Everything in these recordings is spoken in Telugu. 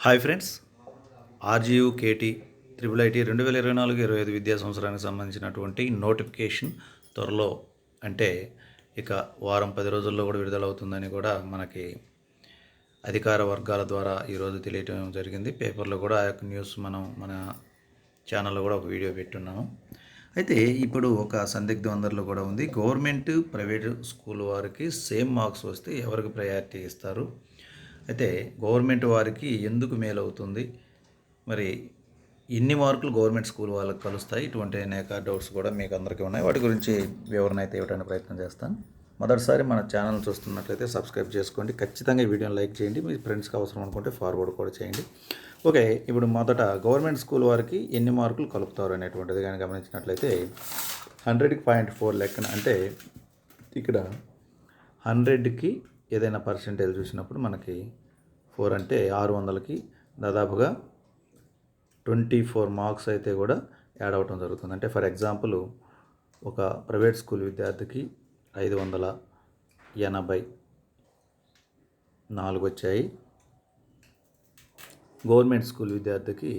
Hi friends. RGU KT triple IT రెండు వేల ఇరవై నాలుగు ఇరవై ఐదు విద్యా సంవత్సరానికి సంబంధించినటువంటి నోటిఫికేషన్ త్వరలో అంటే ఇక వారం పది రోజుల్లో కూడా విడుదలవుతుందని కూడా మనకి అధికార వర్గాల ద్వారా ఈరోజు తెలియటం జరిగింది. పేపర్లో కూడా ఆ యొక్క న్యూస్ మనం మన ఛానల్లో కూడా ఒక వీడియో పెట్టున్నాము. అయితే ఇప్పుడు ఒక సందిగ్ధం అందరిలో కూడా ఉంది. గవర్నమెంట్ ప్రైవేట్ స్కూల్ వారికి సేమ్ మార్క్స్ వస్తే ఎవరికి ప్రయారిటీ ఇస్తారు? అయితే గవర్నమెంట్ వారికి ఎందుకు మేలు అవుతుంది మరి ఎన్ని మార్కులు గవర్నమెంట్ స్కూల్ వాళ్ళకి కలుస్తాయి? ఇటువంటి అనేక డౌట్స్ కూడా మీకు అందరికీ ఉన్నాయి. వాటి గురించి వివరణ అయితే ఇవ్వడానికి ప్రయత్నం చేస్తాను. మొదటిసారి మన ఛానల్ చూస్తున్నట్లయితే సబ్స్క్రైబ్ చేసుకోండి. ఖచ్చితంగా ఈ వీడియోని లైక్ చేయండి. మీ ఫ్రెండ్స్కి అవసరం అనుకుంటే ఫార్వర్డ్ కూడా చేయండి. ఓకే ఇప్పుడు మొదట గవర్నమెంట్ స్కూల్ వారికి ఎన్ని మార్కులు కలుపుతారు అనేటువంటిది కానీ గమనించినట్లయితే హండ్రెడ్కి పాయింట్ ఫోర్ లెక్కన అంటే ఇక్కడ హండ్రెడ్కి ఏదైనా పర్సెంటేజ్ చూసినప్పుడు మనకి ఫోర్ అంటే ఆరు వందలకి దాదాపుగా ట్వంటీ ఫోర్ మార్క్స్ అయితే కూడా యాడ్ అవ్వటం జరుగుతుంది. అంటే ఫర్ ఎగ్జాంపుల్ ఒక ప్రైవేట్ స్కూల్ విద్యార్థికి ఐదు వందల ఎనభై నాలుగు వచ్చాయి. గవర్నమెంట్ స్కూల్ విద్యార్థికి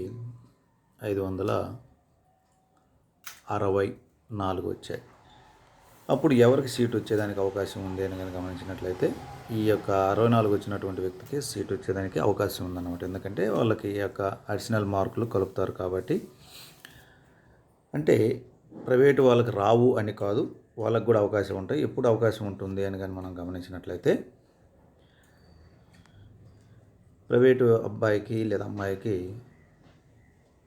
ఐదు వందల అరవై నాలుగు వచ్చాయి. అప్పుడు ఎవరికి సీట్ వచ్చేదానికి అవకాశం ఉంది అని కనుక గమనించినట్లయితే ఈ యొక్క అరవై నాలుగు వచ్చినటువంటి వ్యక్తికి సీట్ వచ్చేదానికి అవకాశం ఉందన్నమాట. ఎందుకంటే వాళ్ళకి ఈ యొక్క అడిషనల్ మార్కులు కలుపుతారు కాబట్టి. అంటే ప్రైవేటు వాళ్ళకి రావు అని కాదు వాళ్ళకి కూడా అవకాశం ఉంటాయి. ఎప్పుడు అవకాశం ఉంటుంది అని కానీ మనం గమనించినట్లయితే ప్రైవేటు అబ్బాయికి లేదా అమ్మాయికి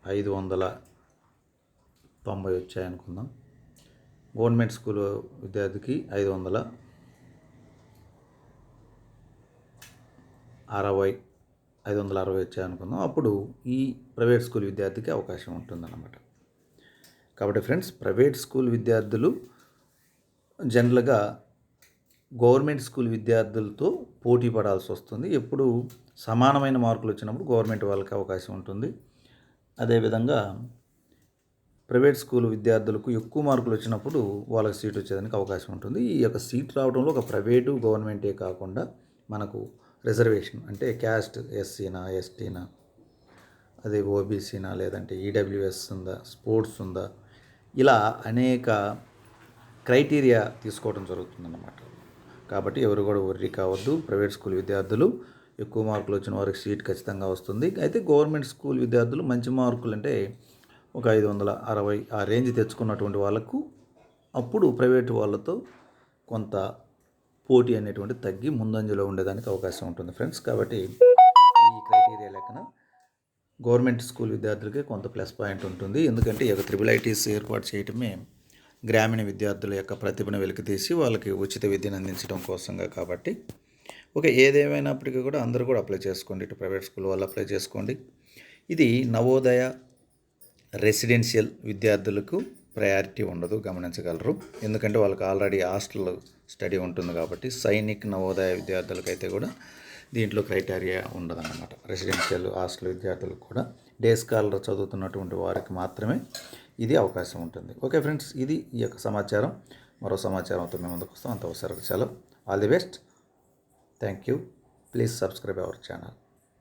ఐదు వందల తొంభై వచ్చాయనుకుందాం. గవర్నమెంట్ స్కూల్ విద్యార్థికి ఐదు వందల అరవై ఐదు వందల అరవై వచ్చాయనుకుందాం అప్పుడు ఈ ప్రైవేట్ స్కూల్ విద్యార్థికి అవకాశం ఉంటుందన్నమాట. కాబట్టి ఫ్రెండ్స్ ప్రైవేట్ స్కూల్ విద్యార్థులు జనరల్గా గవర్నమెంట్ స్కూల్ విద్యార్థులతో పోటీ పడాల్సి వస్తుంది. ఎప్పుడు సమానమైన మార్కులు వచ్చినప్పుడు గవర్నమెంట్ వాళ్ళకి అవకాశం ఉంటుంది. అదేవిధంగా ప్రైవేట్ స్కూల్ విద్యార్థులకు ఎక్కువ మార్కులు వచ్చినప్పుడు వాళ్ళకి సీట్ వచ్చేదానికి అవకాశం ఉంటుంది. ఈ యొక్క సీట్ రావడంలో ఒక ప్రైవేటు గవర్నమెంటే కాకుండా మనకు రిజర్వేషన్ అంటే క్యాస్ట్ ఎస్సీనా ఎస్టీనా అదే ఓబీసీనా లేదంటే ఈడబ్ల్యూఎస్ ఉందా స్పోర్ట్స్ ఉందా ఇలా అనేక క్రైటీరియా తీసుకోవడం జరుగుతుందన్నమాట. కాబట్టి ఎవరు కూడా వర్రీ కావద్దు. ప్రైవేట్ స్కూల్ విద్యార్థులు ఎక్కువ మార్కులు వచ్చిన వారికి సీట్ ఖచ్చితంగా వస్తుంది. అయితే గవర్నమెంట్ స్కూల్ విద్యార్థులు మంచి మార్కులు అంటే ఒక ఐదు వందల అరవై ఆ రేంజ్ తెచ్చుకున్నటువంటి వాళ్ళకు అప్పుడు ప్రైవేట్ వాళ్ళతో కొంత పోటీ అనేటువంటి తగ్గి ముందంజలో ఉండేదానికి అవకాశం ఉంటుంది ఫ్రెండ్స్. కాబట్టి ఈ క్రైటీరియా లెక్కన గవర్నమెంట్ స్కూల్ విద్యార్థులకే కొంత ప్లస్ పాయింట్ ఉంటుంది. ఎందుకంటే ఈ యొక్క త్రిబుల్ ఐటీస్ ఏర్పాటు చేయటమే గ్రామీణ విద్యార్థుల యొక్క ప్రతిభను వెలికితీసి వాళ్ళకి ఉచిత విద్యను అందించడం కోసంగా కాబట్టి. ఓకే ఏదేమైనప్పటికీ కూడా అందరూ కూడా అప్లై చేసుకోండి. ఇటు ప్రైవేట్ స్కూల్ వాళ్ళు అప్లై చేసుకోండి. ఇది నవోదయ రెసిడెన్షియల్ విద్యార్థులకు ప్రయారిటీ ఉండదు గమనించగలరు. ఎందుకంటే వాళ్ళకి ఆల్రెడీ హాస్టల్ స్టడీ ఉంటుంది కాబట్టి సైనిక్ నవోదయ విద్యార్థులకైతే కూడా దీంట్లో క్రైటీరియా ఉండదన్నమాట. రెసిడెన్షియల్ హాస్టల్ విద్యార్థులకు కూడా డే స్కాలర్ చదువుతున్నటువంటి వారికి మాత్రమే ఇది అవకాశం ఉంటుంది. ఓకే ఫ్రెండ్స్ ఇది ఈ యొక్క సమాచారం. మరో సమాచారంతో మేము ముందుకు వస్తాం. అంత సెలవు. All the best. Thank you. Please subscribe our channel.